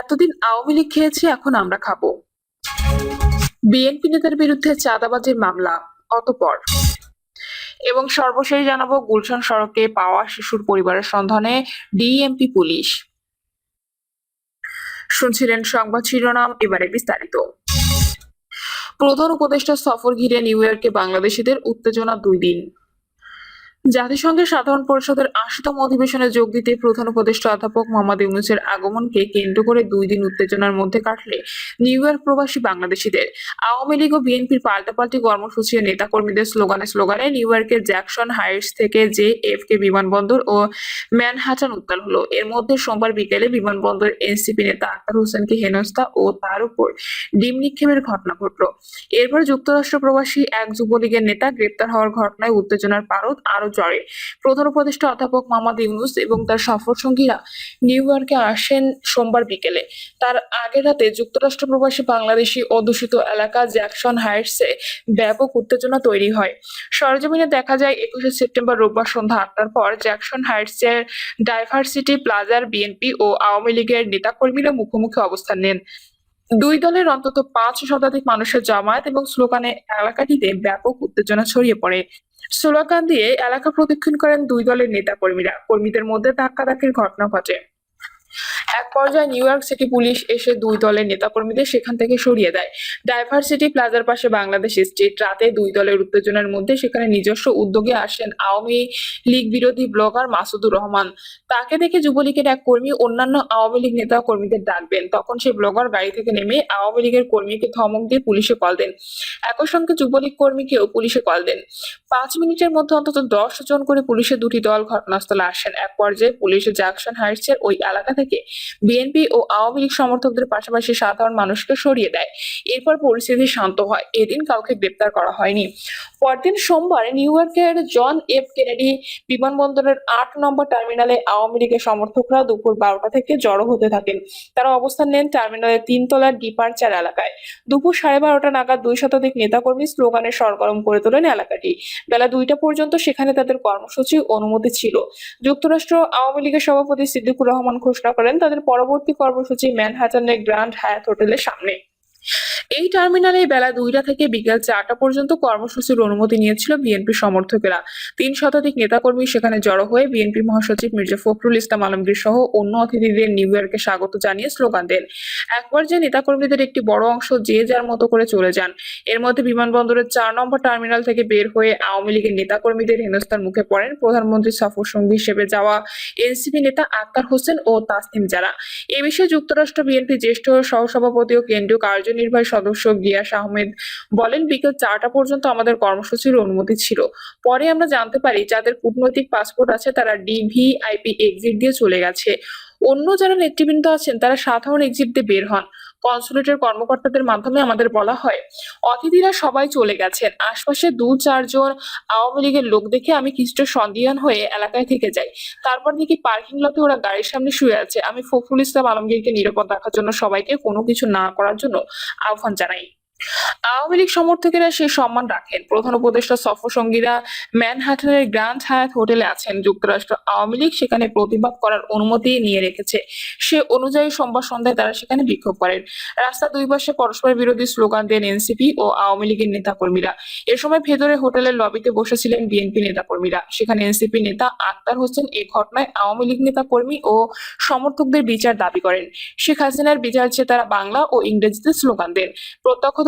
এতদিন আওয়ামী লীগ খেয়েছে, এখন আমরা খাব। বিএনপি নেতার বিরুদ্ধে চাঁদাবাজির মামলা, অতপর। এবং সর্বশেষ জানাব, গুলশান সড়কে পাওয়া শিশুর পরিবারের সন্ধানে ডিএমপি পুলিশ। শুনছিলেন সংবাদ শিরোনাম, এবারে বিস্তারিত। প্রধান উপদেষ্টা সফর ঘিরে নিউ ইয়র্কে বাংলাদেশিদের উত্তেজনা দুই দিন। জাতিসংঘের সাধারণ পরিষদের আশিতম অধিবেশনে যোগ দিতে প্রধান উপদেষ্টা অধ্যাপক মোহাম্মদ ইউনুসের আগমনকে কেন্দ্র করে দুই দিন উত্তেজনার মধ্যে কাটলে নিউ ইয়র্ক প্রবাসী বাংলাদেশিদের। আওয়ামী লীগ ও বিএনপির পাল্টাপাল্টি কর্মসূচি ও নেতাকর্মীদের স্লোগানে স্লোগানে নিউ ইয়র্কের জ্যাকসন হাইটস থেকে জে এফ কে বিমানবন্দর ও ম্যানহাটান উত্তাল হলো। এর মধ্যে সোমবার বিকেলে বিমানবন্দর এনসিপি নেতা আক্তার হোসেনকে হেনস্থা ও তার উপর ডিম নিক্ষেপের ঘটনা ঘটল। এরপর যুক্তরাষ্ট্র প্রবাসী এক যুবলীগের নেতা গ্রেপ্তার হওয়ার ঘটনায় উত্তেজনার পারদ আরও চড়ে প্রধান উপদেষ্টা অধ্যাপক মোহাম্মদ ইউনুস এবং তার সফর সঙ্গীরা নিউ ইয়র্কে আসেন সোমবার বিকেলে। তার আগের রাতে যুক্তরাষ্ট্র প্রবাসী বাংলাদেশি অধ্যুষিত এলাকা জ্যাকসন হাইটসে ব্যাপক উত্তেজনা তৈরি হয়। সরজমিনে দেখা যায়, একুশে সেপ্টেম্বর রোববার সন্ধ্যা আটটার পর জ্যাকসন হাইটসের ডাইভার্সিটি প্লাজার বিএনপি ও আওয়ামী লীগের নেতাকর্মীরা মুখোমুখি অবস্থান নেন। দুই দলের অন্তত পাঁচ শতাধিক মানুষের জামায়াত এবং স্লোগানে এলাকাটিতে ব্যাপক উত্তেজনা ছড়িয়ে পড়ে। স্লোকান দিয়ে এলাকা প্রদক্ষিণ করেন দুই দলের নেতা কর্মীরা। কর্মীদের মধ্যে ধাক্কাধাক্কির ঘটনা ঘটে। এক পর্যায়ে নিউ ইয়র্ক সিটি পুলিশ এসে দুই দলের নেতাকর্মীদের সেখান থেকে সরিয়ে দেয়। ডাইভার্সিটি প্লাজার পাশে বাংলাদেশ স্ট্রিট রাতে দুই দলের উত্তেজনার মধ্যে সেখানে নিজস্ব উদ্যোগে আসেন আওয়ামী লীগ বিরোধী ব্লগার মাসুদুর রহমান। তাকে দেখে যুবলীগের এক কর্মী অন্যান্য আওয়ামী লীগ নেতা কর্মীদের ডাকবেন। তখন সেই ব্লগার গাড়ি থেকে নেমে আওয়ামী লীগের কর্মীকে ধমক দিয়ে পুলিশে কল দেন। একই সঙ্গে যুবলীগ কর্মীকেও পুলিশে কল দেন। পাঁচ মিনিটের মধ্যে অন্তত দশ জন করে পুলিশের দুটি দল ঘটনাস্থলে আসেন। এক পর্যায়ে পুলিশ জ্যাকসন হাইটসের ওই এলাকা থেকে বিএনপি ও আওয়ামী লীগ সমর্থকদের পাশাপাশি সাধারণ মানুষকে সরিয়ে দেয়। এরপর পরিস্থিতি শান্ত হয়। এদিন কাউকে গ্রেপ্তার করা হয়নি। পরদিন সোমবার নিউ ইয়র্কের জন এফ কেনেডি বিমানবন্দরের আট নম্বর টার্মিনালে আওয়ামী লীগের সমর্থকরা দুপুর বারোটা থেকে জড়ো হতে থাকেন। তারা অবস্থান নেন টার্মিনালের তিনতলার ডিপার্চার এলাকায়। দুপুর সাড়ে বারোটা নাগাদ দুই শতাধিক নেতাকর্মী স্লোগানে সরগরম করে তোলেন এলাকাটি। বেলা দুইটা পর্যন্ত সেখানে তাদের কর্মসূচি অনুমতি ছিল। যুক্তরাষ্ট্র আওয়ামী লীগের সভাপতি সিদ্দিকুর রহমান ঘোষণা করেন, তাদের পরবর্তী কর্মসূচি ম্যানহাটানের গ্র্যান্ড হায়াত হোটেলের সামনে। এই টার্মিনালে বেলা দুইটা থেকে বিকেল চারটা পর্যন্ত কর্মসূচির অনুমতি নিয়েছিল বিএনপি সমর্থকেরা। তিন শতাধিক নেতাকর্মী সেখানে জড়ো হয়ে বিএনপি মহাসচিব মির্জা ফখরুল ইসলাম আলমগীর সহ অন্য অতিথিদের নিউ ইয়র্কে স্বাগত জানিয়ে স্লোগান দেন। একবার যে নেতাকর্মীদের একটি বড় অংশ যে যার মতো করে চলে যান, এর মধ্যে বিমানবন্দরের চার নম্বর টার্মিনাল থেকে বের হয়ে আওয়ামী লীগের নেতাকর্মীদের হেনস্থার মুখে পড়েন প্রধানমন্ত্রী সফর সঙ্গী হিসেবে যাওয়া এনসিপি নেতা আক্তার হোসেন ও তাসনিম জারা। এ বিষয়ে যুক্তরাষ্ট্র বিএনপি জ্যেষ্ঠ সহসভাপতি ও কেন্দ্রীয় কার্যনির্বাহী সদস্য গিয়াস আহমেদ বলেন, বিকেল চারটা পর্যন্ত আমাদের কর্মসূচির অনুমতি ছিল। পরে আমরা জানতে পারি, যাদের কূটনৈতিক পাসপোর্ট আছে তারা ডিভিআইপি এক্সিট দিয়ে চলে গেছে। অন্য যারা নেতৃবৃন্দ আছেন, তারা সাধারণ এক্সিট দিয়ে বের হন। কনসুলেটের কর্মকর্তাদের মাধ্যমে আমাদের বলা হয়। অতিথিরা সবাই চলে গেছেন। আশপাশে দু চারজন আওয়ামী লীগের লোক দেখে আমি কিছুটা সন্দিহান হয়ে এলাকায় থেকে যাই। তারপর দেখি পার্কিং লটে ওরা গাড়ির সামনে শুয়ে আছে। আমি ফখরুল ইসলাম আলমগীরকে নিরাপদ রাখার জন্য সবাইকে কোনো কিছু না করার জন্য আহ্বান জানাই। আওয়ামী লীগ সমর্থকেরা সেই সম্মান রাখেন। প্রধান উপদেষ্টা, সফর সঙ্গীরা ম্যানহাটনের গ্র্যান্ড হায়াত হোটেলে আছেন। যুক্তরাষ্ট্র আওয়ামী লীগ সেখানে প্রতিবাদ করার অনুমতি নিয়ে রেখেছে। সে অনুযায়ী সোমবার সন্ধ্যায় তারা সেখানে বিক্ষোভ করেন। রাস্তা দুই পাশে পরস্পর বিরোধী স্লোগান দেন এনসিপি ও আওয়ামী লীগের নেতাকর্মীরা। এ সময় ভেতরে হোটেলের লবিতে বসেছিলেন বিএনপি নেতাকর্মীরা। সেখানে এনসিপি নেতা আক্তার হোসেন এই ঘটনায় আওয়ামী লীগ নেতাকর্মী ও সমর্থকদের বিচার দাবি করেন। শেখ হাসিনার বিচার চেয়ে তারা বাংলা ও ইংরেজিতে স্লোগান দেন।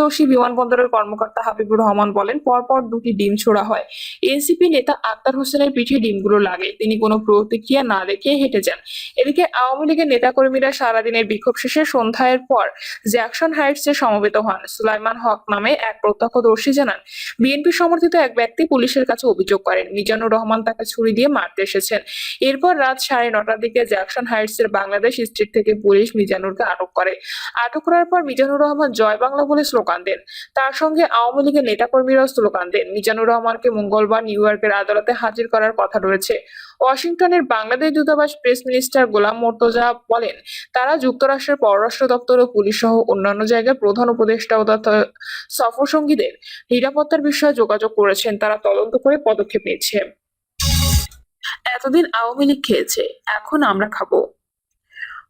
প্রত্যক্ষদর্শী বিমানবন্দরের কর্মকর্তা হাবিবুর রহমান বলেন, পরপর দুটি ডিম ছোড়া হয়। এনসিপি নেতা আক্তার হোসেনের পিঠে ডিমগুলো লাগে। তিনি কোনো প্রতিক্রিয়া না দেখে হেঁটে যান। এদিকে আওয়ামী লীগের নেতাকর্মীরা সারাদিনের বিক্ষোভ শেষে সন্ধ্যার পর জ্যাকসন হাইটসে সমবেত হন। সুলাইমান হক নামে এক প্রত্যক্ষদর্শী জানান, বিএনপি সমর্থিত এক ব্যক্তি পুলিশের কাছে অভিযোগ করেন, মিজানুর রহমান তাকে ছুরি দিয়ে মারতে এসেছেন। এরপর রাত সাড়ে নটার দিকে জ্যাকসন হাইটস এর বাংলাদেশ স্ট্রিট থেকে পুলিশ মিজানুরকে আটক করে। আটক করার পর মিজানুর রহমান জয় বাংলা বলে স্লোগান দেন তার সঙ্গে আওয়ামী লীগের নেতাকর্মীরাও স্লোগান দেন মিজানুর রহমানকে মঙ্গলবার নিউ ইয়র্কের আদালতে হাজির করার কথা রয়েছে। ওয়াশিংটনের বাংলাদেশ দূতাবাস প্রেস মিনিস্টার গোলাম মোর্তজা বলেন, তারা যুক্তরাষ্ট্রের পররাষ্ট্র দপ্তর ও পুলিশ সহ অন্যান্য জায়গায় প্রধান উপদেষ্টা ও তথা সফর সঙ্গীদের নিরাপত্তার বিষয়ে যোগাযোগ করেছেন। তারা তদন্ত করে পদক্ষেপ নিচ্ছে। এতদিন আওয়ামী লীগ খেয়েছে, এখন আমরা খাব।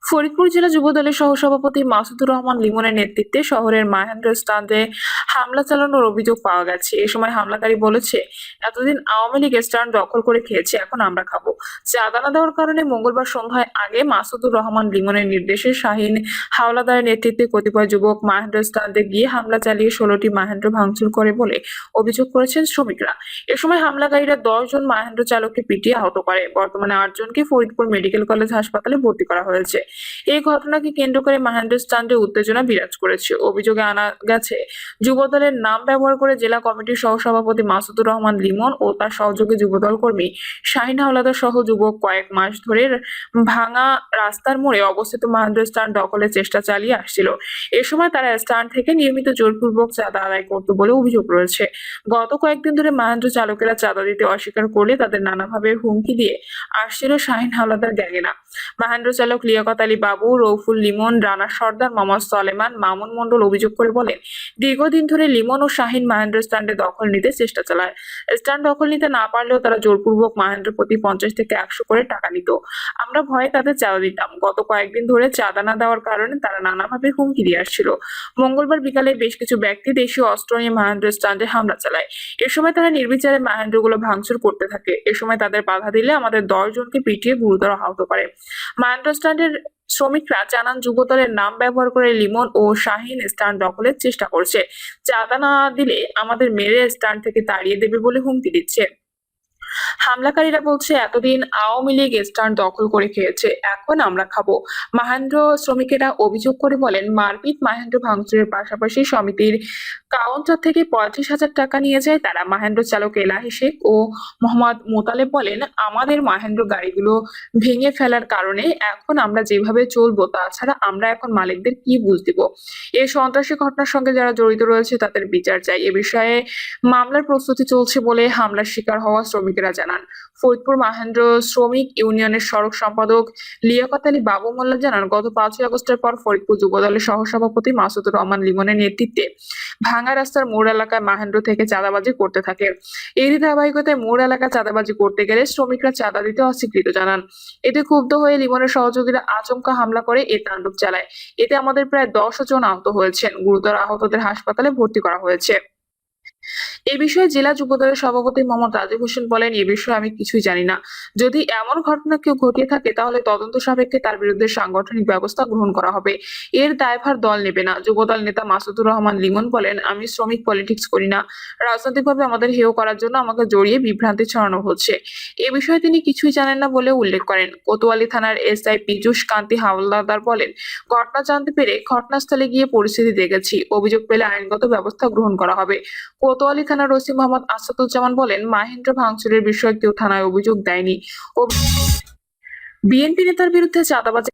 ফরিদপুর জেলা যুব দলের সহসভাপতি মাসুদুর রহমান লিমনের নেতৃত্বে শহরের মাহেন্দ্র স্ট্যান্ডে হামলা চালানোর অভিযোগ পাওয়া গেছে। এ সময় হামলাকারী বলেছে, এতদিন আওয়ামী লীগ স্ট্যান্ড দখল করে খেয়েছে, এখন আমরা খাব। চাঁদা দেওয়ার কারণে মঙ্গলবার সন্ধ্যায় আগে মাসুদুর রহমান লিমনের নির্দেশে শাহিন হাওলাদারের নেতৃত্বে কতিপয় যুবক মাহেন্দ্র স্ট্যান্ডে গিয়ে হামলা চালিয়ে ষোলোটি মাহেন্দ্র ভাঙচুর করে বলে অভিযোগ করেছেন শ্রমিকরা। এ সময় হামলাকারীরা দশ জন মাহেন্দ্র চালককে পিটিয়ে আহত করে। বর্তমানে আটজনকে ফরিদপুর মেডিকেল কলেজ হাসপাতালে ভর্তি করা হয়েছে। এই ঘটনাকে কেন্দ্র করে মাহেন্দ্র স্ট্যান্ডে উত্তেজনা বিরাজ করেছে। অভিযোগে আনা গেছে, যুবদলের নাম ব্যবহার করে জেলা কমিটির সহসভাপতি মাসুদুর রহমান লিমন ও তার সহযোগী যুবদল কর্মী শাহিন হাওলাদার সহ যুবক কয়েক মাস ধরে ভাঙা রাস্তার মোড়ে অবস্থিত মাহেন্দ্র স্ট্যান্ড দখলের চেষ্টা চালিয়ে আসছিল। এ সময় তারা স্ট্যান্ড থেকে নিয়মিত জোরপূর্বক চাঁদা আদায় করত বলে অভিযোগ রয়েছে। গত কয়েকদিন ধরে মাহেন্দ্র চালকেরা চাঁদা দিতে অস্বীকার করলে তাদের নানাভাবে হুমকি দিয়ে আসছিল শাহিন হাওলাদার গ্যাংয়েরা মাহেন্দ্র চালক লিয়াকত আলী বাবু, রৌফুল লিমন, রানা সর্দার, মোহাম্মদ সলেমান, মামুন মন্ডল অভিযোগ করে বলেন, দীর্ঘদিন ধরে লিমন ও শাহিন মাহেন্দ্র স্ট্যান্ডে দখল নিতে চেষ্টা চালায়। স্ট্যান্ড দখল নিতে না পারলেও তারা জোরপূর্বক মাহেন্দ্র প্রতি পঞ্চাশ থেকে একশো করে টাকা নিত। আমরা ভয়ে তাদের চাঁদা দিতাম। গত কয়েকদিন ধরে চাঁদা না দেওয়ার কারণে তারা নানাভাবে হুমকি দিয়ে আসছিল। মঙ্গলবার বিকালে বেশ কিছু ব্যক্তি দেশীয় অস্ত্র নিয়ে মাহেন্দ্র স্ট্যান্ডে হামলা চালায়। এ সময় তারা নির্বিচারে মাহেন্দ্রগুলো ভাঙচুর করতে থাকে। এ সময় তাদের বাধা দিলে আমাদের দশ জনকে পিটিয়ে গুরুতর আহত করে। মাহেন্দ্র স্ট্যান্ডের শ্রমিকরা জানান যুবদলের নাম ব্যবহার করে লিমন ও শাহিন স্ট্যান্ড দখলের চেষ্টা করছে। চাঁদা না দিলে আমাদের মেরে স্ট্যান্ড থেকে তাড়িয়ে দেবে বলে হুমকি দিচ্ছে। হামলাকারীরা বলছে, এতদিন আওয়ামী লীগ স্ট্যান্ড দখল করে খেয়েছে, এখন আমরা খাব। মাহেন্দ্র শ্রমিকেরা অভিযোগ করে বলেন, মারপিট মাহেন্দ্র ভাঙচুরের পাশাপাশি সমিতির কাউন্টার থেকে পঁয়ত্রিশ হাজার টাকা নিয়ে যায় তারা। মাহেন্দ্র চালক এলাহি শেখ ও মোহাম্মদ মোতালেব বলেন, আমাদের মাহেন্দ্র গাড়িগুলো ভেঙে ফেলার কারণে এখন আমরা যেভাবে চলবো, তাছাড়া আমরা এখন মালিকদের কি বুঝ দিব? এই সন্ত্রাসী ঘটনার সঙ্গে যারা জড়িত রয়েছে, তাদের বিচার চাই। এ বিষয়ে মামলার প্রস্তুতি চলছে বলে হামলার শিকার হওয়া শ্রমিকেরা জানান। ফরিদপুর মাহেন্দ্র শ্রমিক ইউনিয়নের সড়ক সম্পাদক লিয়াকত আলী বাবু মোল্লা জানান, গত পাঁচই আগস্টের পর ফরিদপুর যুবদলের সহসভাপতি মাসুদুর রহমান লিমনের নেতৃত্বে ভাঙা রাস্তার মোড় এলাকায় মাহেন্দ্র থেকে চাঁদাবাজি করতে থাকে। এরই ধারাবাহিকতায় মোড় এলাকায় চাঁদাবাজি করতে গেলে শ্রমিকরা চাঁদা দিতে অস্বীকৃত জানান। এতে ক্ষুব্ধ হয়ে লিমনের সহযোগীরা আচমকা হামলা করে এ তাণ্ডব চালায়। এতে আমাদের প্রায় দশ জন আহত হয়েছেন। গুরুতর আহতদের হাসপাতালে ভর্তি করা হয়েছে। এ বিষয়ে জেলা যুবদলের সভাপতি মোহাম্মদ রাজীব হোসেন বলেন, এ বিষয়ে আমি কিছুই জানি না। যদি এমন ঘটনা কেউ ঘটিয়ে থাকে, তাহলে তদন্ত সাপেক্ষে তার বিরুদ্ধে সাংগঠনিক ব্যবস্থা গ্রহণ করা হবে। এর দায়ভার দল নেবে না। যুবদল নেতা মাসুদুর রহমান লিমন বলেন, আমি শ্রমিক পলিটিক্স করি না। রাজনৈতিকভাবে আমাদের হেয় করার জন্য আমাকে জড়িয়ে বিভ্রান্তি ছড়ানো হচ্ছে। এ বিষয়ে তিনি কিছুই জানেন না বলে উল্লেখ করেন। কোতোয়ালি থানার এসআই পীযুষ কান্তি হাওলাদার বলেন, ঘটনা জানতে পেরে ঘটনাস্থলে গিয়ে পরিস্থিতি দেখেছি। অভিযোগ পেলে আইনগত ব্যবস্থা গ্রহণ করা হবে। কোতোয়ালি থানার ওসি মোহাম্মদ আসাদুজ্জামান বলেন, মাহেন্দ্র ভাঙচুরের বিষয়ে কেউ থানায় অভিযোগ দেয়নি। বিএনপি নেতার বিরুদ্ধে চাঁদাবাজি